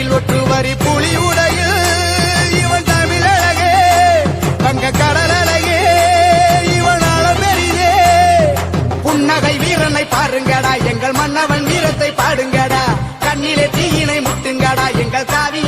வரி புலி உடையில் இவன் தமிழழகே தங்க கடல் அழகே இவன் பெரியே புன்னகை வீரனை பாருங்கடா எங்கள் மன்னவன் வீரத்தை பாடுங்கடா. கண்ணிலே தீயினை முட்டுங்கடா எங்கள் காவிய